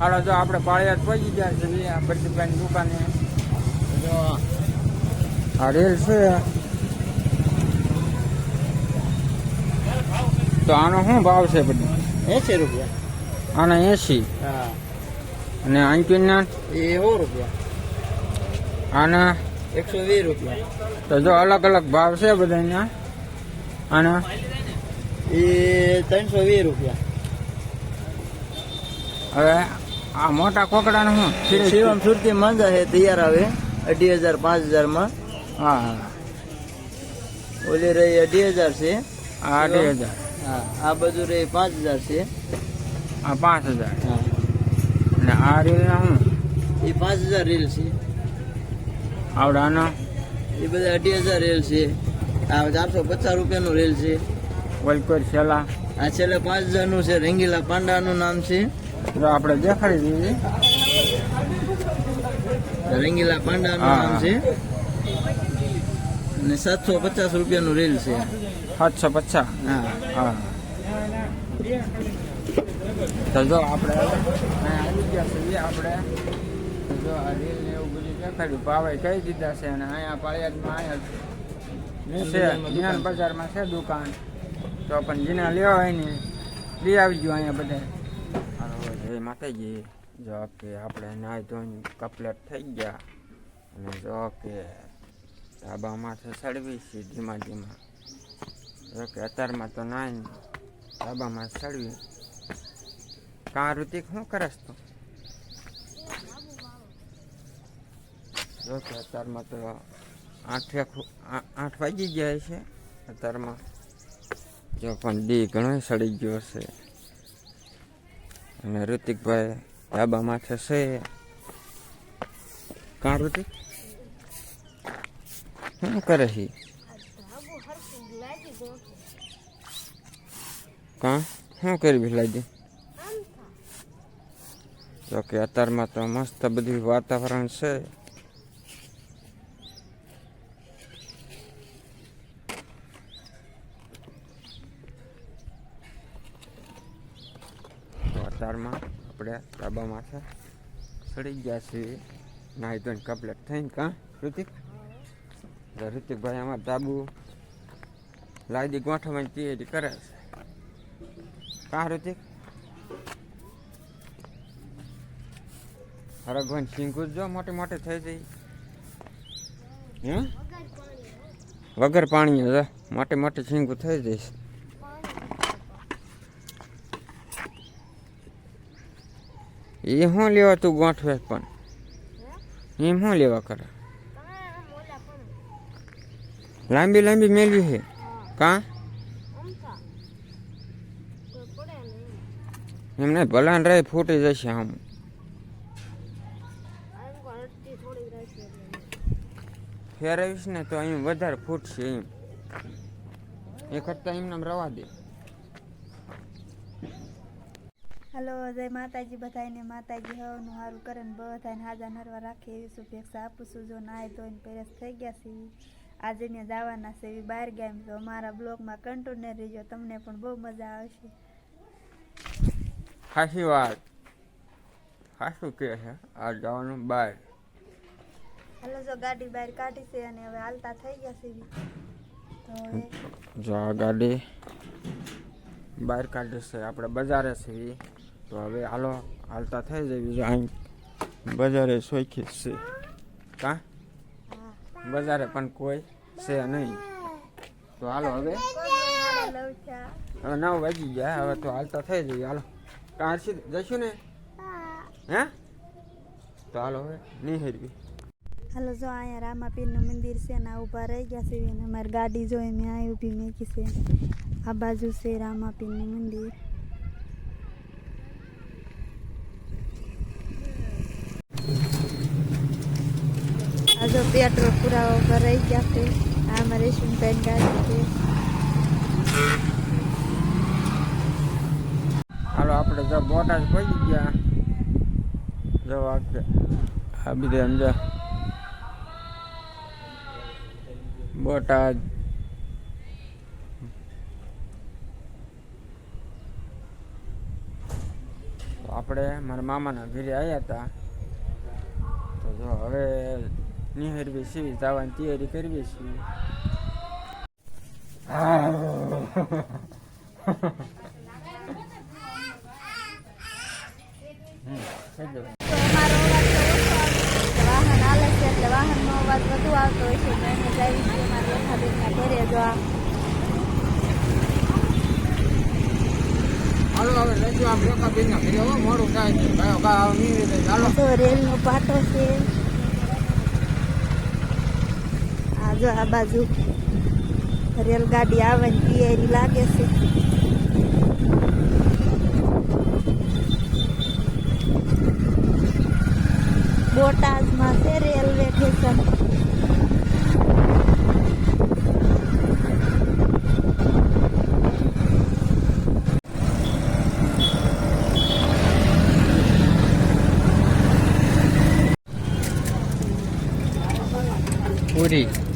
હાલો જો આપણે પાળિયાદ પહોંચી ગયા છે આ પ્રદીપભાઈની દુકાને. જો આ રેલ છે. તો આનો શું ભાવ છે બધું? એસી રૂપિયા. આના એસી? હા. અને આંચીના એ સો રૂપિયા. આના? એકસો વીસ રૂપિયા. તો જો અલગ અલગ ભાવ છે બધાના આના? એ ત્રણસો વીસ રૂપિયા. હવે આ મોટા કોકડાનું શું શિવમ સુરતી માંજા છે તૈયાર આવે. અઢી હજાર પાંચ હજારમાં. હા હા. ઓલી રહી અઢી હજાર છે. આ અઢી હજાર. હા આ બધું રહી પાંચ હજાર છે. આ પાંચ હજાર. હા. અને આ રીલના હું? એ પાંચ હજાર રીલ છે. આવડાનો? એ બધા અઢી હજાર રેલ છે. આ ચારસો પચાસ રૂપિયાનું રેલ છે. વલકોર છેલ્લા આ છેલ્લે પાંચ હજારનું છે. રંગીલા પાંડાનું નામ છે. જો આપણે દેખાડી દઈએ. રંગીલા પાંડાનું હા. નામ છે. અને સાતસો પચાસ રૂપિયાનું રેલ છે. સાતસો પચાસ? હા. હા. તો જો આપણે આવી ગયા છીએ આપણે. જો આ રીલ ને એવું બધું દેખાડ્યું. ભાવે કહી દીધા છે અને અહીંયા પાળિયાદમાં અહીંયા છે. જ્ઞાન બજારમાં છે દુકાન. તો પણ જેના લેવા હોય ને. લઈ આવી ગયો અહીંયા બધા. જય માતાજી જો કે આપણે નાહી ધોઈને કપલેટ થઈ ગયા. અને જો કે ધાબામાંથી સળવી છે ધીમા ધીમા. જો કે અત્યારમાં તો નાહી ધાબામાં સળવી. કાં ઋતિક, શું કરસ તું? જો કે અત્યારમાં તો આઠે આઠ વાગી ગયા છે. અત્યારમાં જો પણ દી ઘણો સડી ગયો છે. અને ઋતિકભાઈ ધાબા માથે છે કાં ઋતિક? શું કરે છે? કાં? શું કરી ભીલાજી? જોકે અત્યારમાં તો મસ્ત બધી વાતાવરણ છે. તો આપણે ડાબા માથે ચડી ગયા છીએ. નાહી ધોઈને કમ્પ્લેટ થઈને કાં, ઋતિક? ઋતિકભાઈ આમાં ડાબુ લાદી ગોઠવવાની તૈયારી કરે છે. કાં, ઋતિક? હરગવાન સિંગુજ જો મોટે મોટે થઈ જઈ. હે? વગર પાણી હશે મોટે મોટે સિંગુ થઈ જઈશ. એ શું લેવા તું ગોઠવે પણ? એમ શું લેવા કરે? લાંબી લાંબી મેળવી છે. કા? એમને ભલાન રહે ફૂટી જશે આમ. ફેરવીશ ને તો અહીં વધારે ફૂટશે એમ. એ કરતાં એમને રવા દે. હલો જય માતાજી બધાને માતાજી હવનું સારું કરે ને બધાને હાજા નરવા રાખે એવી શુભેચ્છા આપું છું. જો નાય ધોઈને પેરેસ થઈ ગયા છે. આજે ને જવાના છે એવી બહાર ગયા એમ. તો અમારા બ્લોગમાં કન્ટિન્યુ રહેજો તમને પણ બહુ મજા આવશે. સાચી વાત. સાચું કે છે. આ જવાનું બહાર. હલો જો ગાડી બહાર કાઢી છે અને હવે હાલતા થઈ ગયા છે તો હવે જો આ ગાડી બહાર કાઢી છે. આપણે બજારે છીએ તો હવે હાલો, હાલતા થઈ જવી જો અહીં બજારે સોખી છે. કા? બજારે પણ કોઈ છે નહીં. તો હાલો હવે. હવે નવ વાગી ગયા, હવે તો હાલતા થઈ જઈએ હાલો. કાં જઈશું ને? હે? તો હાલો હવે નિહેરવી હલો, જો અહીંયા રામાપીરનું મંદિર છે ને ઊભા રહી ગયા છે. અને અમારી ગાડી જો મેં અહીં ઊભી મેકી છે. આ બાજુ છે રામાપીરનું મંદિર. પેટ્રોલ પુરાવા રહી ગયા છે. આ અમારે રેશમબેન ગાડી છે? હાલો, આપણે જો બોટાદ પહોંચી ગયા. જો કે આ બધે સમજા આપણે મારા મામાના ઘરે આવ્યા હતા. તો જો હવે નિહરવી છીએ જવાની તૈયારી કરવી છીએ વાહન આવે છે. છે એટલે વાહનનો અવાજ વધુ આવતો હોય છે. તો એને જાવી છીએ અમારા રેખાબેનના ઘરે જો આ હાલો હવે લઈ જાઓ આપણે રેખાબેનના ઘરે હો મોડું થાય છે કયો કા આવ નહીં રીતે ચાલો આ જો રેલનો પાટો છે આ જો આ બાજુ રેલગાડી આવવાની તૈયારી લાગે છે. બોટાદમાં છે રેલવે સ્ટેશન. પૂરી.